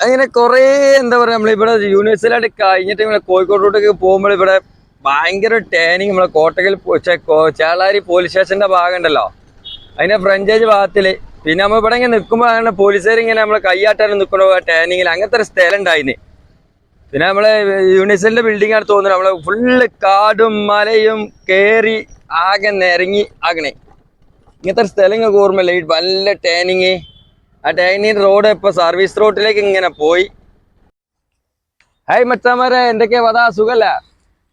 അങ്ങനെ കുറേ എന്താ പറയാ നമ്മളിവിടെ യൂണിവേഴ്സിറ്റിയിലായിട്ട് കഴിഞ്ഞിട്ട് നമ്മളെ കോഴിക്കോട്ടോട്ടേക്ക് പോകുമ്പോൾ ഇവിടെ ഭയങ്കര ടേനിങ് നമ്മളെ കോട്ടകൽ ചേളാരി പോലീസ് സ്റ്റേഷന്റെ ഭാഗം ഉണ്ടല്ലോ അതിന്റെ ഫ്രഞ്ചേജ് ഭാഗത്തിൽ. പിന്നെ നമ്മൾ ഇവിടെ ഇങ്ങനെ നിൽക്കുമ്പോൾ പോലീസുകാർ ഇങ്ങനെ നമ്മളെ കൈയാട്ടാനും നിൽക്കണോ ടേനിങ്ങിൽ അങ്ങനത്തെ ഒരു സ്ഥലം ഉണ്ടായിന് പിന്നെ നമ്മളെ യൂണിവേഴ്സിറ്റിന്റെ ബിൽഡിംഗ് ആണ് തോന്നുന്നത് നമ്മളെ ഫുള്ള് കാടും മലയും കയറി ആകെ നിരങ്ങി ആകണേ. ഇങ്ങനത്തെ ഒരു സ്ഥലം ഓർമ്മയില്ല നല്ല ടേനിങ് ആ ടൈനി റോഡ് ഇപ്പൊ സർവീസ് റോഡിലേക്ക് ഇങ്ങനെ പോയി. ഹൈ മച്ചാമാരെ എന്തൊക്കെയാ? വതാ സുഖല്ല?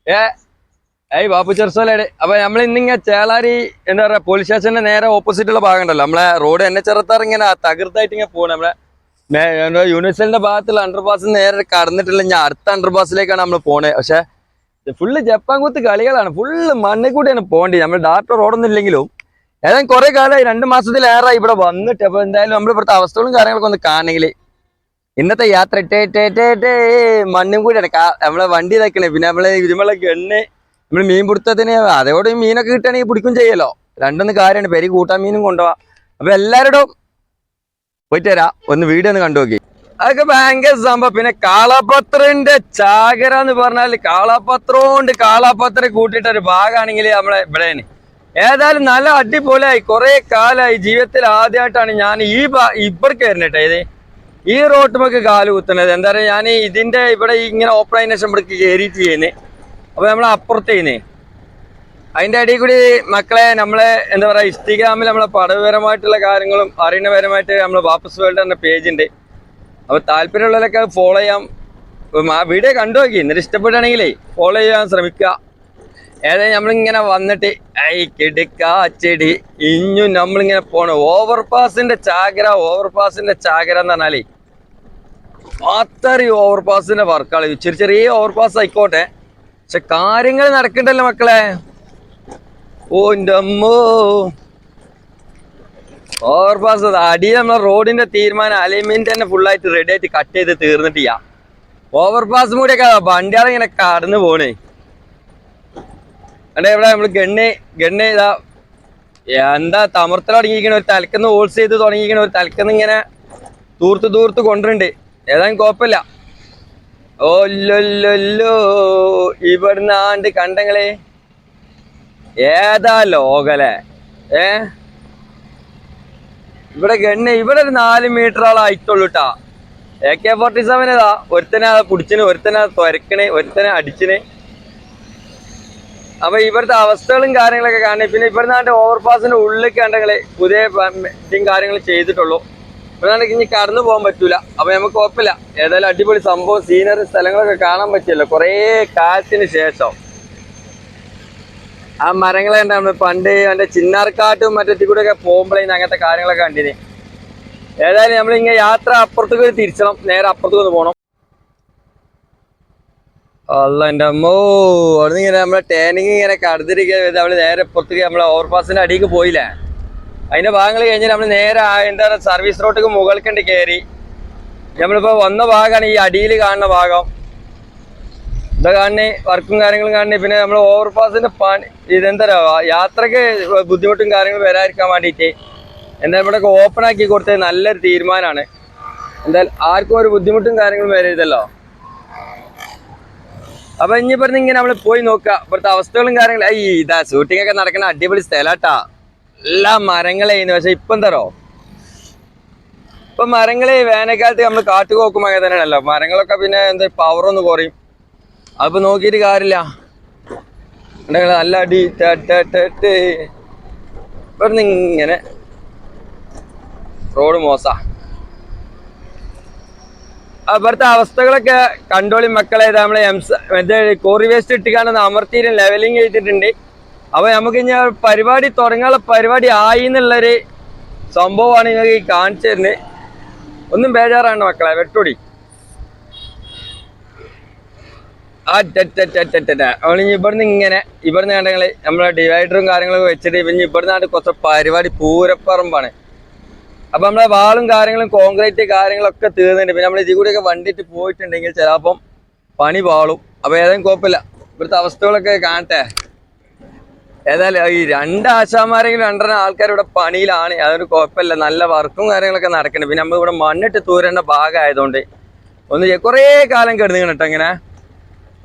ഏ ഐ ബാപ്പു ചെറുസോലയുടെ. അപ്പൊ നമ്മൾ ഇന്നിങ്ങനെ ചേളാരി എന്താ പറയാ പോലീസ് സ്റ്റേഷന്റെ നേരെ ഓപ്പോസിറ്റുള്ള ഭാഗം ഉണ്ടല്ലോ നമ്മളെ റോഡ് എന്നെ ചെറുത്താർ ഇങ്ങനെ തകർത്തായിട്ട് ഇങ്ങനെ പോകണം നമ്മളെ യൂണിവേഴ്സലിന്റെ ഭാഗത്തുള്ള അണ്ടർപാസ് നേരെ കടന്നിട്ടില്ല ഞാൻ അടുത്ത അണ്ടർപാസിലേക്കാണ് നമ്മൾ പോണേ. പക്ഷെ ഫുള്ള് ജപ്പാൻ കുത്ത് കളികളാണ്. ഫുള്ള് മണ്ണിൽ കൂടിയാണ് പോകേണ്ടത്. നമ്മൾ ഡാറ്റ റോഡൊന്നും ഇല്ലെങ്കിലും ഏതായാലും കുറെ കാലമായി രണ്ട് മാസത്തിലേറെ ഇവിടെ വന്നിട്ട്. അപ്പൊ എന്തായാലും നമ്മൾ ഇവിടുത്തെ അവസ്ഥകളും കാര്യങ്ങളൊക്കെ ഒന്ന് കാണണമെങ്കിൽ ഇന്നത്തെ യാത്ര ടേ ടേ ടേ മണ്ണും കൂടിയാണ്. നമ്മളെ വണ്ടി ഇതാക്കണേ. പിന്നെ നമ്മളെ ഇരുമള ഗണ്ണ് നമ്മൾ മീൻ പിടുത്തത്തിന് അതോടെ മീനൊക്കെ കിട്ടുകയാണെങ്കിൽ പിടിക്കും ചെയ്യല്ലോ. രണ്ടൊന്ന് കാര്യമാണ്. പെരി കൂട്ടാൻ മീനും കൊണ്ടുപോവാ അപ്പൊ എല്ലാവരോടും പോയിട്ട് ഒന്ന് വീഡിയോ ഒന്ന് കണ്ടു നോക്കി. അതൊക്കെ ഭയങ്കര സംഭവം. പിന്നെ കാളാപത്രന്റെ ചാകര എന്ന് പറഞ്ഞാൽ കാളാപത്രം കൊണ്ട് കാളാപത്രം കൂട്ടിയിട്ട ഒരു ഭാഗമാണെങ്കിൽ നമ്മളെ ഇവിടെയാണ്. ഏതായാലും നല്ല അടിപൊളിയായി. കുറെ കാലമായി ജീവിതത്തിൽ ആദ്യമായിട്ടാണ് ഞാൻ ഈ ഇവിടേക്ക് വരുന്നത് ഇത് ഈ റോട്ടുമൊക്കെ കാൽ കുത്തുന്നത്. എന്താ പറയുക ഞാൻ ഇതിന്റെ ഇവിടെ ഇങ്ങനെ ശേഷം ഇവിടേക്ക് കയറിയിട്ട് ചെയ്യുന്നത്. അപ്പൊ നമ്മൾ അപ്പുറത്ത് അതിന്റെ ഇടയിൽ കൂടി മക്കളെ നമ്മളെ എന്താ പറയാ ഇൻസ്റ്റഗ്രാമിൽ നമ്മളെ പടവപരമായിട്ടുള്ള കാര്യങ്ങളും അറിയണപരമായിട്ട് നമ്മളെ വാപ്പസ് വേൾഡ് എന്ന പേജ് ഉണ്ട്. അപ്പോൾ താല്പര്യമുള്ളവരൊക്കെ ഫോളോ ചെയ്യാം. വീഡിയോ കണ്ടു നോക്കി. എന്നിട്ട് ഇഷ്ടപ്പെടുകയാണെങ്കിലേ ഫോളോ ചെയ്യാൻ ശ്രമിക്കുക. ഏതായാലും നമ്മളിങ്ങനെ വന്നിട്ട് ഐ കിടക്കാ ചെടി ഇഞ്ഞും നമ്മളിങ്ങനെ പോണ. ഓവർ പാസിന്റെ ചാകര ഓവർ പാസിന്റെ ചാകര എന്ന് പറഞ്ഞാലേ അത്രയും ഓവർ പാസിന്റെ വർക്കാളി ചെറിയ ചെറിയ ഓവർ പാസ് ആയിക്കോട്ടെ. പക്ഷെ കാര്യങ്ങൾ നടക്കണ്ടല്ലോ മക്കളെ. ഓ അമ്മോ. ഓവർ പാസ് അടി നമ്മളെ റോഡിന്റെ തീരുമാനം അലൈൻമെന്റ് തന്നെ ഫുള്ളായിട്ട് റെഡി ആയിട്ട് കട്ട് ചെയ്ത് തീർന്നിട്ടില്ല ഓവർ പാസ് കൂടിയൊക്കെ വണ്ടിയാളിങ്ങനെ കടന്നു പോണേ. അതെ ഇവിടെ നമ്മൾ ഗണ്ണ് ഗണ്ണ് ഇതാ എന്താ തമർത്തൽ തുടങ്ങിയിരിക്കണ. ഒരു തലക്കുന്ന് ഹോൾസ് ചെയ്ത് തുടങ്ങിയിരിക്കണ. ഒരു തലക്കുന്ന് ഇങ്ങനെ തൂർത്ത് തൂർത്ത് കൊണ്ടുണ്ട് ഏതായാലും കുഴപ്പമില്ല. ഓ ലൊല്ലൊല്ലോ ഇവിടുന്ന് ആണ്ട് കണ്ടങ്ങളെ. ഏതാ ലോകലെ ഏ? ഇവിടെ ഗണ്ണ് ഇവിടെ ഒരു നാല് മീറ്ററോളം ആയിട്ടുള്ളൂ കേട്ടാ എ കെ ഫോർട്ടി സെവൻ ഏതാ? ഒരുത്തനെ പിടിച്ചിന് ഒരുത്തനെ തുരക്കണ് ഒരുത്തനെ അടിച്ചിന് അപ്പൊ ഇവിടുത്തെ അവസ്ഥകളും കാര്യങ്ങളൊക്കെ കാണണേ പിന്നെ ഇവിടുന്ന് ആണ്ട് ഓവർപാസിന്റെ ഉള്ളിൽ കണ്ടങ്ങളെ പുതിയ കാര്യങ്ങൾ ചെയ്തിട്ടുള്ളൂ. ഇവിടെ ഇനി കടന്നു പോകാൻ പറ്റൂല. അപ്പൊ നമുക്ക് ഉറപ്പില്ല ഏതായാലും അടിപൊളി സംഭവം സീനറി സ്ഥലങ്ങളൊക്കെ കാണാൻ പറ്റിയല്ലോ. കുറേ കാലത്തിന് ശേഷം. ആ മരങ്ങളെ ഉണ്ടാവുന്നത് പണ്ട് എന്റെ ചിന്നാർക്കാട്ടും മറ്റേ കൂടെ ഒക്കെ പോകുമ്പോഴേ അങ്ങനത്തെ കാര്യങ്ങളൊക്കെ കണ്ടിന്. ഏതായാലും നമ്മളിങ്ങനെ യാത്ര അപ്പുറത്തേക്ക് തിരിച്ചണം. നേരെ അപ്പുറത്തേക്ക് പോകണം അല്ല അമ്മോ അവിടുന്ന് ഇങ്ങനെ നമ്മളെ ടേനിങ് ഇങ്ങനെ കടന്നിരിക്കുക നമ്മൾ നേരെ പുറത്തേക്ക് നമ്മളെ ഓവർപാസിന്റെ അടിക്ക് പോയില്ലേ? അതിന്റെ ഭാഗങ്ങൾ കഴിഞ്ഞാൽ നമ്മൾ നേരെ എന്താ സർവീസ് റോഡിലേക്ക് മുകൾക്കണ്ട് കയറി നമ്മളിപ്പോ വന്ന ഭാഗമാണ് ഈ അടിയിൽ കാണുന്ന ഭാഗം. ഇതാ കാണണേ വർക്കും കാര്യങ്ങളും കാണണേ പിന്നെ നമ്മൾ ഓവർപാസിന്റെ പണി ഇതെന്താ പറയുക യാത്രയ്ക്ക് ബുദ്ധിമുട്ടും കാര്യങ്ങളും വരാതിരിക്കാൻ വേണ്ടിയിട്ട് എന്താ ഇവിടെ ഓപ്പൺ ആക്കി കൊടുത്തത് നല്ലൊരു തീരുമാനമാണ് എന്തായാലും ആർക്കും ഒരു ബുദ്ധിമുട്ടും കാര്യങ്ങളും വരരുതല്ലോ. അപ്പൊ ഇനി പറഞ്ഞ ഇങ്ങനെ നമ്മൾ പോയി നോക്കുക. ഇവിടുത്തെ അവസ്ഥകളും കാര്യങ്ങളും. ഈ ഇതാ ഷൂട്ടിംഗ് ഒക്കെ നടക്കുന്ന അടിപൊളി സ്ഥലാട്ടാ. എല്ലാ മരങ്ങളെയ്യുന്നു പക്ഷെ ഇപ്പൊ തരോ ഇപ്പൊ മരങ്ങളെ വേനൽക്കാലത്ത് നമ്മൾ കാട്ടു നോക്കുമ്പോൾ അങ്ങനെ തന്നെയാണല്ലോ. മരങ്ങളൊക്കെ പിന്നെ എന്താ പവർ ഒന്ന് കുറയും. അതിപ്പോ നോക്കിയിട്ട് കാര്യമില്ല. നല്ല അടി. ഇങ്ങനെ. റോഡ് മോശ. അവിടുത്തെ അവസ്ഥകളൊക്കെ കണ്ടോളി മക്കളെ നമ്മളെ എംസ മറ്റേ കോറി വേസ്റ്റ് ഇട്ടിക്കാണെന്ന് അമർത്തിയിലും ലെവലിംഗ് ചെയ്തിട്ടുണ്ട്. അപ്പോൾ നമുക്ക് ഇനി പരിപാടി തുടങ്ങാനുള്ള പരിപാടി ആയി എന്നുള്ളൊരു സംഭവമാണ് നിങ്ങൾക്ക് കാണിച്ചു തരുന്നത്. ഒന്നും ബേജാറാണ് മക്കളെ വെട്ടോടി. ആ അവളിഞ്ഞ് ഇവിടുന്ന് ഇങ്ങനെ ഇവിടുന്ന് കണ്ടെങ്കിൽ നമ്മളെ ഡിവൈഡറും കാര്യങ്ങളൊക്കെ വെച്ചിട്ട് ഇവിടുന്ന് ഇവിടുന്നാണ്ട് കുറച്ച് പരിപാടി പൂരപ്പറമ്പാണ്. അപ്പൊ നമ്മളെ വാളും കാര്യങ്ങളും കോൺക്രീറ്റ് കാര്യങ്ങളൊക്കെ തീർന്നിട്ട് പിന്നെ നമ്മൾ ഇതിൽ കൂടെയൊക്കെ വണ്ടിയിട്ട് പോയിട്ടുണ്ടെങ്കിൽ ചിലപ്പം പണി പാളും. അപ്പൊ ഏതായാലും കുഴപ്പമില്ല. ഇവിടുത്തെ അവസ്ഥകളൊക്കെ കാണട്ടെ. ഏതായാലും ഈ രണ്ട് ആശാമാരെങ്കിലും രണ്ടര ആൾക്കാർ ഇവിടെ പണിയിലാണ്. അതൊരു കുഴപ്പമില്ല. നല്ല വർക്കും കാര്യങ്ങളൊക്കെ നടക്കുന്നുണ്ട്. പിന്നെ നമ്മൾ ഇവിടെ മണ്ണിട്ട് തൂരേണ്ട ഭാഗമായതുകൊണ്ട് ഒന്ന് കുറേ കാലം കിടന്നിങ്ങനെ കേട്ടോ ഇങ്ങനെ.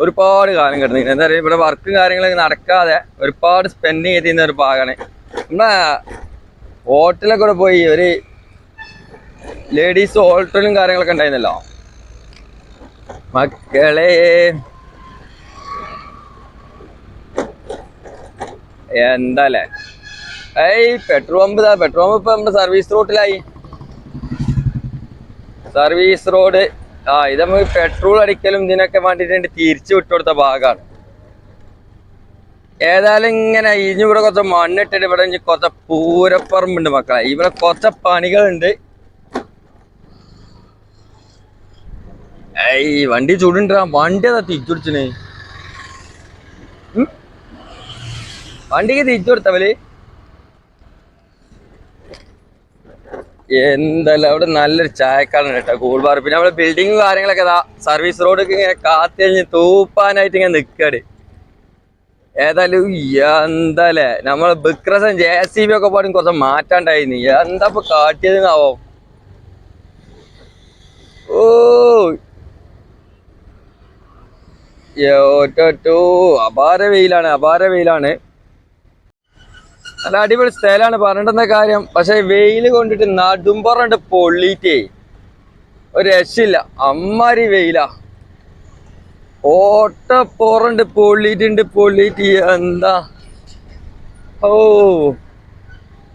ഒരുപാട് കാലം കിടന്നിങ്ങനെ. എന്താ പറയുക ഇവിടെ വർക്കും കാര്യങ്ങളൊക്കെ നടക്കാതെ ഒരുപാട് സ്പെൻഡ് ചെയ്തിരുന്ന ഒരു ഭാഗമാണ്. നമ്മളെ ഹോട്ടലൊക്കെ പോയി ഒരു ലേഡീസ് ഹോട്ടലും കാര്യങ്ങളൊക്കെ ഉണ്ടായിരുന്നല്ലോ? മക്കളെ. എന്താല്ലേ? ഏയ് പെട്രോൾ പമ്പ് പെട്രോൾ പമ്പ് ഇപ്പൊ നമ്മുടെ സർവീസ് റോഡിലായി സർവീസ് റോഡ് ആ ഇത് നമുക്ക് പെട്രോൾ അടിക്കലും ഇതിനൊക്കെ വേണ്ടിയിട്ട് തിരിച്ചു വിട്ടുകൊടുത്ത ഭാഗമാണ് ഏതായാലും ഇങ്ങനെ ഇനി ഇവിടെ കുറച്ച് മണ്ണിട്ടിട്ട് ഇവിടെ കുറച്ച് പൂരപ്പറമ്പുണ്ട് മക്കളെ. ഇവിടെ കുറച്ച് പണികളുണ്ട്. ഏയ് വണ്ടി ചൂടുണ്ടാ. വണ്ടി അതാ തിരിച്ചുടിച്ചിന് വണ്ടിക്ക് തിരിച്ചു കൊടുത്തവൽ എന്തല്ല അവിടെ നല്ലൊരു ചായക്കാരൻ കേട്ടോ കൂൾ ബാർ. പിന്നെ അവിടെ ബിൽഡിങ്ങും കാര്യങ്ങളൊക്കെ ഇതാ. സർവീസ് റോഡൊക്കെ ഇങ്ങനെ കാത്തിഴിഞ്ഞ് തൂപ്പാനായിട്ട് ഇങ്ങനെ നിൽക്കാട് ഏതായാലും എന്തല്ലേ നമ്മളെ ബിക്രസൻ ജെ സി ബി ഒക്കെ പാടും കുറച്ച് മാറ്റാണ്ടായിരുന്നു. എന്താ ഇപ്പൊ കാട്ടിയതെന്നാവോ? ഓ യോ അപാര വെയിലാണ് അപാര വെയിലാണ്. നല്ല അടിപൊളി സ്ഥലമാണ് പറഞ്ഞിട്ടെന്ന കാര്യം. പക്ഷെ വെയിൽ കൊണ്ടിട്ട് നടുമ്പറണ്ട് പൊള്ളിയിട്ടേ ഒരു രക്ഷയില്ല. അമ്മാരി വെയിലാ. ഓട്ടപ്പോറുണ്ട് പൊള്ളിയിട്ടുണ്ട് പൊള്ളിയിട്ട് എന്താ? ഓ.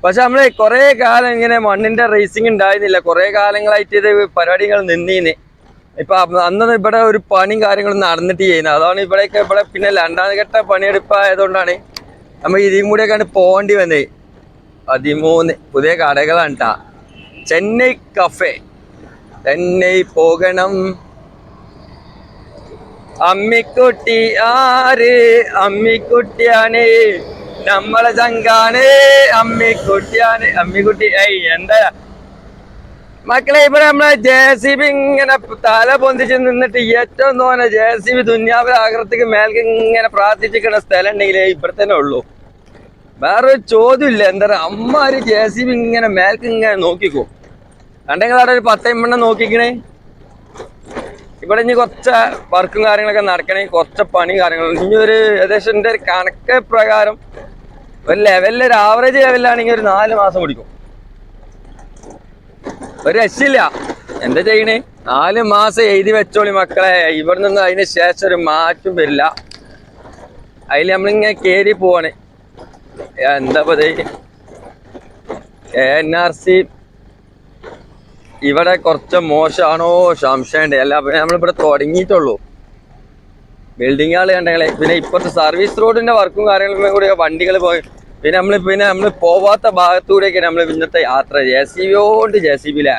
പക്ഷെ നമ്മളെ കുറേ കാലം ഇങ്ങനെ മണ്ണിന്റെ റേസിംഗ് ഉണ്ടായിരുന്നില്ല. കുറേ കാലങ്ങളായിട്ട് ഇത് പരിപാടികൾ നിന്നീന്. ഇപ്പൊ അന്ന് ഇവിടെ ഒരു പണിയും കാര്യങ്ങളും നടന്നിട്ട് ചെയ്യുന്നത് അതാണ് ഇവിടെയൊക്കെ ഇവിടെ പിന്നെ രണ്ടാം ഘട്ട പണിയെടുപ്പായതുകൊണ്ടാണ് നമ്മൾ ഇതും കൂടെയൊക്കെയാണ് പോകേണ്ടി വന്നത്. പതിമൂന്ന് പുതിയ കടകളാണ് ചെന്നൈ കഫേ ചെന്നൈ പോകണം. അമ്മിക്കുട്ടി ആര്? അമ്മിക്കുട്ടിയാണ്. നമ്മളെ ചങ്കാണ്. അമ്മിക്കുട്ടിയാണ്. അമ്മിക്കുട്ടി ഐ എന്താ? മക്കളെ ഇവിടെ നമ്മളെ ജെ സി ബി ഇങ്ങനെ തല പൊന്തിച്ച് നിന്നിട്ട് ഏറ്റവും തോന്നെ ജെ സി ബി ദുന്യാവിലെ ആകൃതിക്ക് മേൽക്ക് ഇങ്ങനെ പ്രാർത്ഥിച്ചിരിക്കുന്ന സ്ഥലം ഉണ്ടെങ്കിലേ ഇവിടെ തന്നെ ഉള്ളൂ. വേറൊരു ചോദ്യമില്ല. എന്താ പറയാ അമ്മാര് ജെ സി ബി ഇങ്ങനെ മേൽക്ക് ഇങ്ങനെ നോക്കിക്കോ. കണ്ടെങ്കിൽ അവിടെ ഒരു പത്തമ്പണ്ണം നോക്കിക്കണേ. ഇവിടെ ഇനി കുറച്ച് വർക്കും കാര്യങ്ങളൊക്കെ നടക്കണേ കുറച്ച് പണി കാര്യങ്ങളും ഇനി ഒരു ഏകദേശം എന്റെ ഒരു കണക്ക് പ്രകാരം ഒരു ലെവലിൽ ഒരു ആവറേജ് ലെവലിലാണെങ്കിൽ ഒരു നാല് മാസം പിടിക്കും. ഒരു രക്ഷയില്ല. എന്താ ചെയ്യണേ? നാല് മാസം എഴുതി വെച്ചോളി മക്കളെ. ഇവിടെ നിന്ന് അതിന് ശേഷം ഒരു മാറ്റം വരില്ല. അതിൽ നമ്മളിങ്ങനെ കയറി പോവാണ്. എന്താ എൻ ആർ സി ഇവിടെ കുറച്ച് മോശമാണോ സംശയമുണ്ട്. അല്ല നമ്മളിവിടെ തുടങ്ങിയിട്ടുള്ളൂ. ബിൽഡിങ്ങുകൾ കണ്ടെങ്കിൽ പിന്നെ ഇപ്പോഴത്തെ സർവീസ് റോഡിന്റെ വർക്കും കാര്യങ്ങളും കൂടി വണ്ടികൾ പോയി പിന്നെ നമ്മൾ പിന്നെ നമ്മൾ പോവാത്ത ഭാഗത്തൂടെയൊക്കെ നമ്മൾ ഇന്നത്തെ യാത്ര. ജെ സി ബി കൊണ്ട് ജെ സി ബിയിലെ.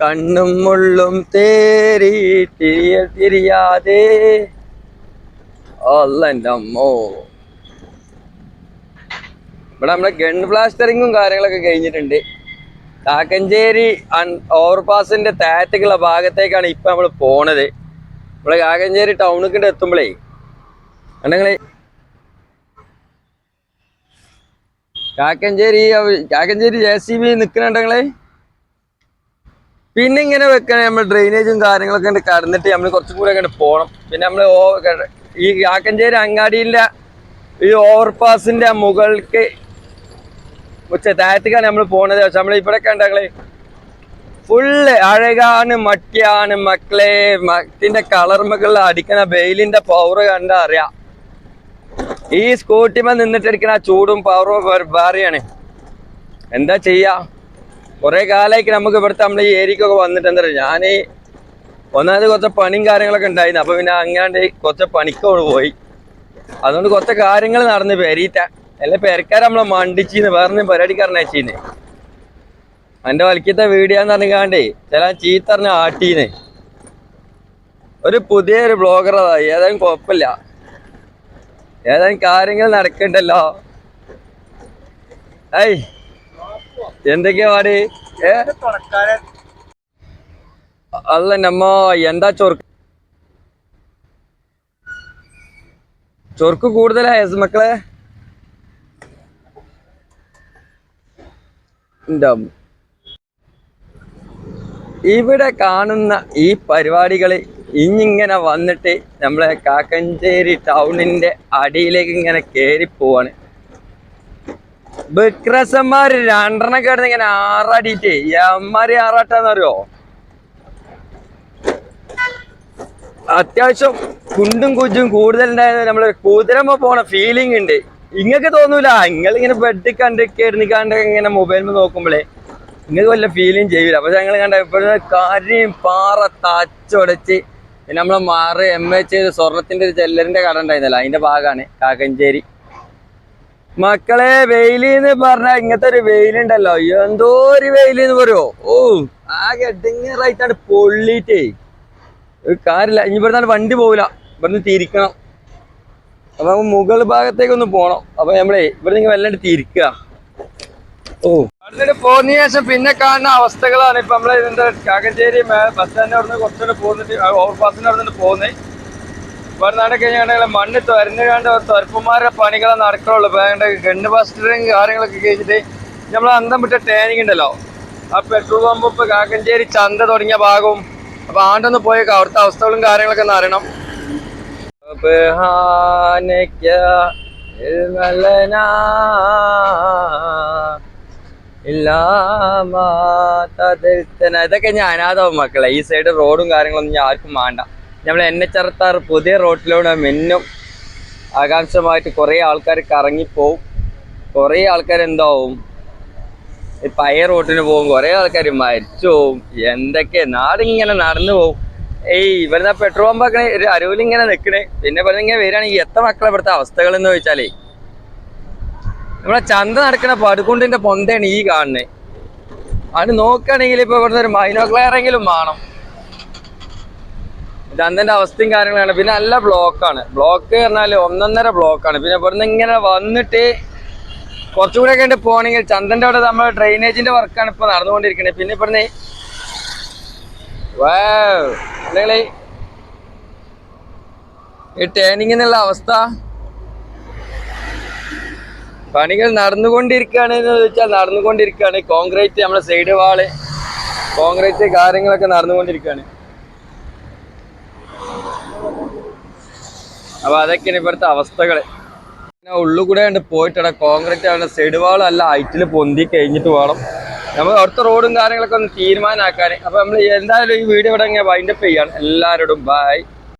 കണ്ണും മുള്ളും തേരി തിരിയ തിരിയാതെ. അല്ലോ ഇവിടെ നമ്മളെ ഗൺ ബ്ലാസ്റ്ററിങ്ങും കാര്യങ്ങളൊക്കെ കഴിഞ്ഞിട്ടുണ്ട്. കാക്കഞ്ചേരി ഓവർപാസിന്റെ താറ്റക്കുള്ള ഭാഗത്തേക്കാണ് ഇപ്പൊ നമ്മൾ പോണത്. നമ്മൾ കാക്കഞ്ചേരി ടൗണിൽ എത്തുമ്പോഴേ കണ്ടെങ്കിലേ Kakkanchery Kakkanchery J C B നിൽക്കുന്നുണ്ടെങ്കിലേ പിന്നെ ഇങ്ങനെ വെക്കണേ നമ്മൾ ഡ്രെയിനേജും കാര്യങ്ങളൊക്കെ കടന്നിട്ട് നമ്മൾ കുറച്ചും കൂടെ അങ്ങോട്ട് പോകണം പിന്നെ നമ്മൾ ഈ കാക്കഞ്ചേരി അങ്ങാടിയിലെ ഈ ഓവർപാസിന്റെ മുകൾക്ക് ഉച്ച താഴത്തേക്കാണ് നമ്മൾ പോണത്. പക്ഷെ നമ്മൾ ഇവിടെ കണ്ടങ്ങളെ ഫുള്ള് അഴകാണ് മട്ടിയാണ് മക്കളെ. മറ്റിന്റെ കളർമകളിൽ അടിക്കണ വെയിലിന്റെ പവർ കണ്ടാ അറിയാം. ഈ സ്കൂട്ടിമ നിന്നിട്ട് അടിക്കുന്ന ആ ചൂടും പവറും വേറെയാണ് എന്താ ചെയ്യാ? കുറെ കാലമായിട്ട് നമുക്ക് ഇവിടുത്തെ നമ്മൾ ഈ ഏരിക്കൊക്കെ വന്നിട്ട് എന്താ ഞാൻ ഒന്നാമത് കുറച്ച് പണിയും കാര്യങ്ങളൊക്കെ ഉണ്ടായിരുന്നു. അപ്പൊ പിന്നെ അങ്ങാണ്ട് കുറച്ച് പണിക്കോട് പോയി. അതുകൊണ്ട് കുറച്ച് കാര്യങ്ങൾ നടന്ന് പെരീറ്റ അല്ലെ പെരക്കാർ നമ്മളെ മണ്ടിച്ചിന്ന് വേറെ പരിപാടിക്കാരനെ അയച്ചിന്ന് എന്റെ വലിക്കത്തെ വീഡിയോ എന്ന് പറഞ്ഞാണ്ടേ ചില ചീത്തറിഞ്ഞ ആട്ടീന്ന്. ഒരു പുതിയൊരു ബ്ലോഗർ അതായി. ഏതായാലും കുഴപ്പമില്ല. ഏതായാലും കാര്യങ്ങൾ നടക്കണ്ടല്ലോ. ഐ എന്തൊക്കെയാ പാടി? അല്ല നമ്മ എന്താ ചൊർക്ക് ചൊർക്ക് കൂടുതലായ മക്കളെ. ഇവിടെ കാണുന്ന ഈ പരിപാടികൾ ഇഞ്ഞിങ്ങനെ വന്നിട്ട് നമ്മളെ കാക്കഞ്ചേരി ടൗണിന്റെ അടിയിലേക്ക് ഇങ്ങനെ കയറി പോവാണ്. ബക്രസന്മാര് രണ്ടെണ്ണം കിടന്ന് ഇങ്ങനെ ആറാടിയിട്ടേ. അമ്മാര് ആറാട്ടാന്നറിയോ? അത്യാവശ്യം കുണ്ടും കുജും കൂടുതലുണ്ടായത് നമ്മൾ കുതിരമ്മ പോണ ഫീലിംഗ് ഉണ്ട്. ഇങ്ങക്ക് തോന്നൂല. നിങ്ങൾ ബെഡ് കണ്ട് കയറി കണ്ട് ഇങ്ങനെ മൊബൈലിൽ നോക്കുമ്പോഴേ നിങ്ങൾക്ക് വല്ല ഫീലിംഗ് ചെയ്യൂല. പക്ഷെ ഞങ്ങൾ കണ്ട എപ്പോഴും കാര്യം പാറ തച്ചുടച്ച് പിന്നെ നമ്മളെ മാറ് എം എച്ച് സ്വർണത്തിന്റെ ഒരു ജെല്ലറിന്റെ കട ഉണ്ടായിരുന്നല്ലോ അതിന്റെ ഭാഗമാണ് കാക്കഞ്ചേരി. മക്കളെ വെയിലെന്ന് പറഞ്ഞാൽ ഇങ്ങനത്തെ ഒരു വെയിലുണ്ടല്ലോ എന്തോ ഒരു വെയിലെന്ന് പറയുമോ ഓ ആകെ എഡിങ്ങറായിട്ടാണ് പൊള്ളിയിട്ടേ കാര്യമില്ല ഇനി ഇവിടുന്ന് വണ്ടി പോവില്ല ഇവിടുന്ന് തിരിക്കണം. അപ്പൊ മുകൾ ഭാഗത്തേക്ക് ഒന്ന് പോണം. അപ്പൊ നമ്മളെ ഇവിടെ നിങ്ങൾ വല്ലാണ്ട് തിരിക്കുക. ഓ. അവിടുന്ന് പോന്ന ശേഷം പിന്നെ കാണുന്ന അവസ്ഥകളാണ് ഇപ്പൊ നമ്മളെ ഇതിന്റെ കാക്കഞ്ചേരി ബസ് തന്നെ അവിടുന്ന് കുറച്ചുകൂടെ പോന്നിട്ട് ഓവർപാസിന്റെ അവിടെ നിന്ന് പോകുന്നത് ഇവിടെ നട കഴിഞ്ഞാൽ മണ്ണ് തുരഞ്ഞു കണ്ട് തുരപ്പന്മാരുടെ പണികളെ നടക്കുള്ളൂ ഗണ്ണ് ബസ്റ്ററും കാര്യങ്ങളൊക്കെ കഴിഞ്ഞിട്ട് നമ്മൾ അന്തം വിട്ട ട്രെയിനിങ് ഉണ്ടല്ലോ. ആ പെട്രോൾ പമ്പ് ഇപ്പൊ കാക്കഞ്ചേരി ചന്ത തുടങ്ങിയ ഭാഗവും അപ്പൊ ആണ്ടൊന്ന് പോയ അവിടുത്തെ അവസ്ഥകളും കാര്യങ്ങളൊക്കെ ഒന്ന് അറിയണം. സുബ്ഹാനക ഇതൊക്കെ അനാഥാവും മക്കളെ. ഈ സൈഡ് റോഡും കാര്യങ്ങളൊന്നും ഞാൻ ആർക്കും വേണ്ട നമ്മൾ എൻ എച്ച് അറുപത്താറ് പുതിയ റോഡിലൂടെ മെന്നും ആകാംക്ഷമായിട്ട് കുറേ ആൾക്കാർ കറങ്ങിപ്പോവും. കുറേ ആൾക്കാർ എന്താവും? ഈ റോട്ടിന് പോകും. കുറേ ആൾക്കാർ മരിച്ചു പോവും. എന്തൊക്കെ നാടിങ്ങനെ നടന്നു പോവും. ഏയ് ഇവിടുന്ന് പെട്രോൾ പമ്പൊക്കെ ഒരു അരുവിൽ ഇങ്ങനെ നിൽക്കണേ പിന്നെ ഇവിടുന്ന് ഇങ്ങനെ വരികയാണെങ്കിൽ എത്ര മക്കളെ ഇവിടുത്തെ അവസ്ഥകളെന്ന് ചോദിച്ചാലേ? നമ്മളെ ചന്ത നടക്കുന്ന പടുകുണ്ടിന്റെ പൊന്തയാണ് ഈ കാണുന്നത് അത് നോക്കുകയാണെങ്കിൽ ഇപ്പൊ ഇവിടുന്ന് ഒരു മൈനോക്ലെയറെങ്കിലും വേണം. ചന്തന്റെ അവസ്ഥയും കാര്യങ്ങളാണ്. പിന്നെ നല്ല ബ്ലോക്കാണ്. ബ്ലോക്ക് പറഞ്ഞാൽ ഒന്നൊന്നര ബ്ലോക്കാണ്. പിന്നെ ഇവിടുന്ന് ഇങ്ങനെ വന്നിട്ട് കുറച്ചുകൂടെ കണ്ട് പോകണമെങ്കിൽ ചന്തന്റെ അവിടെ നമ്മൾ ഡ്രെയിനേജിന്റെ വർക്കാണ് ഇപ്പൊ നടന്നുകൊണ്ടിരിക്കുന്നത്. പിന്നെ ഇവിടുന്ന് നിങ്ങളെ ഈ ടേണിങ്ങിനുള്ള അവസ്ഥ. പണികൾ നടന്നുകൊണ്ടിരിക്കുകയാണ് എന്ന് വെച്ചാൽ നടന്നുകൊണ്ടിരിക്കുകയാണ്. കോൺക്രീറ്റ് നമ്മുടെ സൈഡ് വാൾ കോൺക്രീറ്റ് കാര്യങ്ങളൊക്കെ നടന്നുകൊണ്ടിരിക്കുകയാണ്. അപ്പൊ അതൊക്കെയാണ് ഇവിടുത്തെ അവസ്ഥകൾ. പിന്നെ ഉള്ളിൽ കൂടെ ഉണ്ട് പോയിട്ടാണ്. കോൺക്രീറ്റ് ആണ് സൈഡ് വാൾ അല്ല ഹൈറ്റിൽ പൊന്തി കഴിഞ്ഞിട്ട് വേണം. നമ്മൾ അവിടുത്തെ റോഡും കാര്യങ്ങളൊക്കെ ഒന്ന് തീരുമാനമാക്കാൻ അപ്പൊ നമ്മൾ എന്തായാലും ഈ വീഡിയോ ഇവിടെ വൈൻഡപ്പ് ചെയ്യാണ്. എല്ലാവരോടും ബൈ